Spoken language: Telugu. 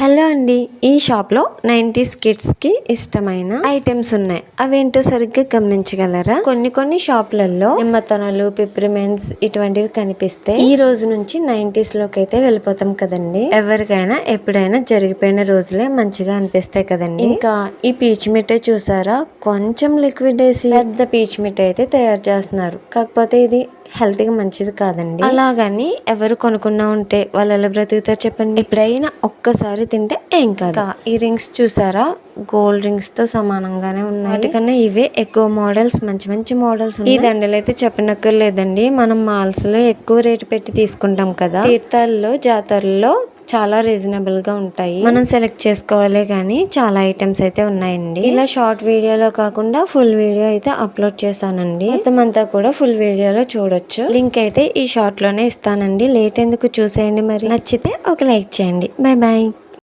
హలో అండి. ఈ షాప్లో నైంటీస్ కిడ్స్కి ఇష్టమైన ఐటమ్స్ ఉన్నాయి. అవేంటో సరిగ్గా గమనించగలరా? కొన్ని కొన్ని షాపులలో నిమ్మతనలు పిప్రిమెంట్స్ ఇటువంటివి కనిపిస్తే ఈ రోజు నుంచి నైంటీస్లోకి అయితే వెళ్ళిపోతాం కదండి. ఎవరికైనా ఎప్పుడైనా జరిగిపోయిన రోజులే మంచిగా అనిపిస్తాయి కదండి. ఇంకా ఈ పీచ్ మిఠాయి చూసారా? కొంచెం లిక్విడ్ వేసి పెద్ద పీచ్ మిఠాయి అయితే తయారు చేస్తున్నారు. కాకపోతే ఇది హెల్త్కి మంచిది కాదండి. అలాగని ఎవరు కొనుక్కున్నా ఉంటే వాళ్ళు ఎలా బ్రతుకుతారు చెప్పండి? ఎప్పుడైనా ఒక్కసారి తింటే ఏం కాదు. ఈ రింగ్స్ చూసారా? గోల్డ్ రింగ్స్తో సమానంగానే ఉన్నాయి. వాటికన్నా ఇవే ఎక్కువ మోడల్స్ మంచి మంచి మోడల్స్ ఈ దండలు అయితే చెప్పనక్కర్లేదండి. మనం మాల్స్లో ఎక్కువ రేటు పెట్టి తీసుకుంటాం కదా. తీర్థాల్లో జాతరల్లో చాలా రీజనబుల్గా ఉంటాయి. మనం సెలెక్ట్ చేసుకోవాలి కానీ చాలా ఐటమ్స్ అయితే ఉన్నాయండి. ఇలా షార్ట్ వీడియోలో కాకుండా ఫుల్ వీడియో అయితే అప్లోడ్ చేశానండి. మొత్తం అంతా కూడా ఫుల్ వీడియోలో చూడొచ్చు. లింక్ అయితే ఈ షార్ట్లోనే ఇస్తానండి. లేట్ ఎందుకు చూసేయండి మరి? నచ్చితే ఒక లైక్ చేయండి. Bye bye